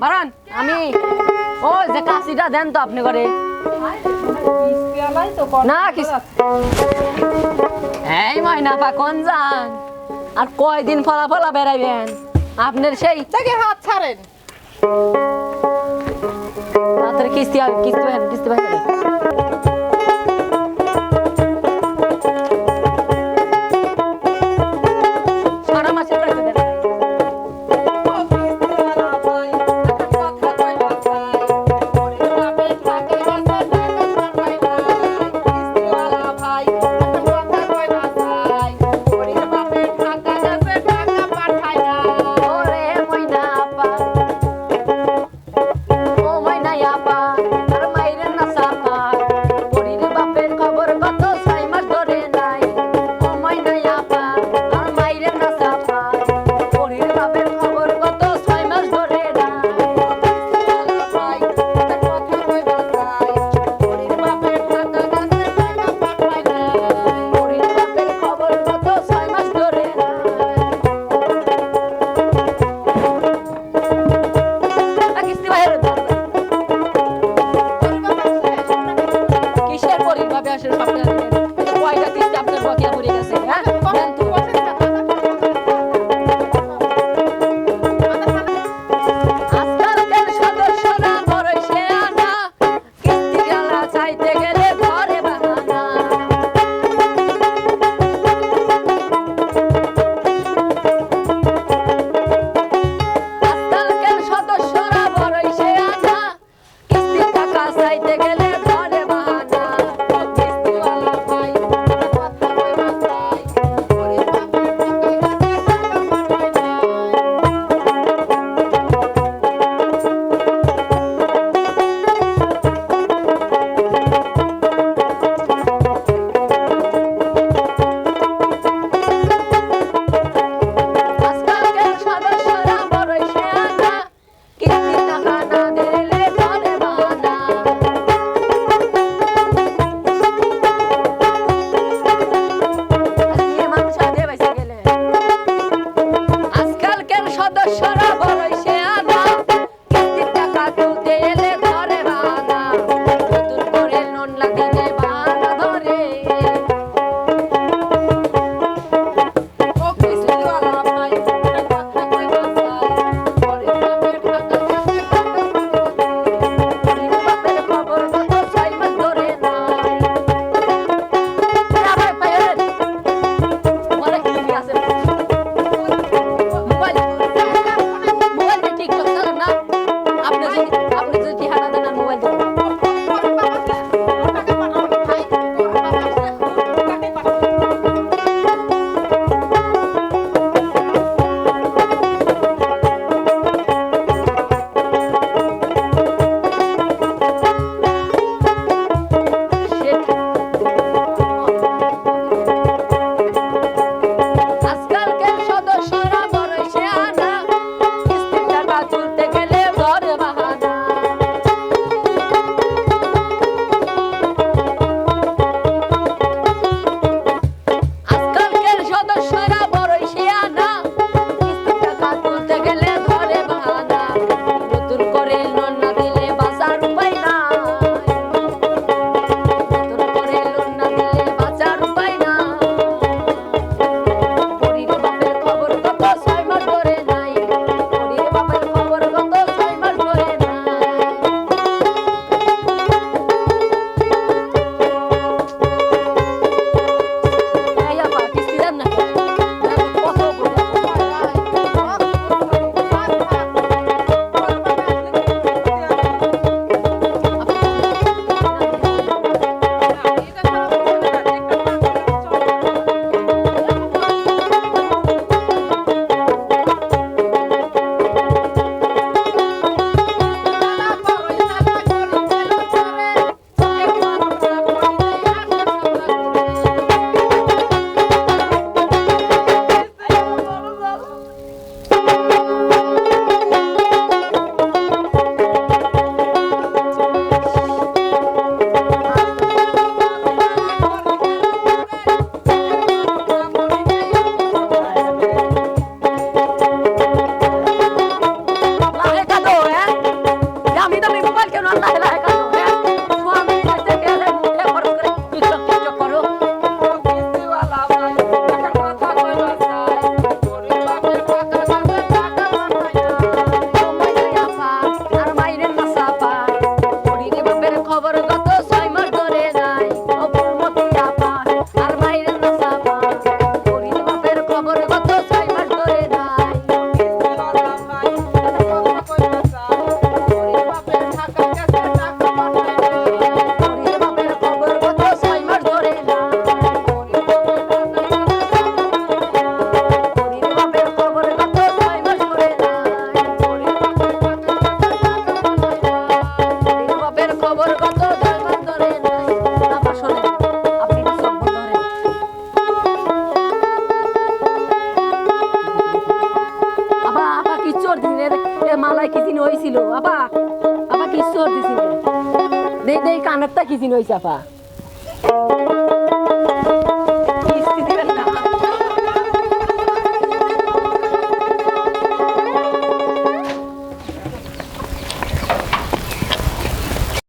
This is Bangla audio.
বারান আমি। ও যে কাশিটা দেন তো আপনি করে। না কি এই ময়না পাকন যান আর কয়দিন ফলা ফলা বেড়াইবেন? আপনার সেই থেকে হাত ছাড়েন। তাড়াতাড়ি কিস্তি কিস্তি কিস্তি ভাই টিফিন হয়েছে আপা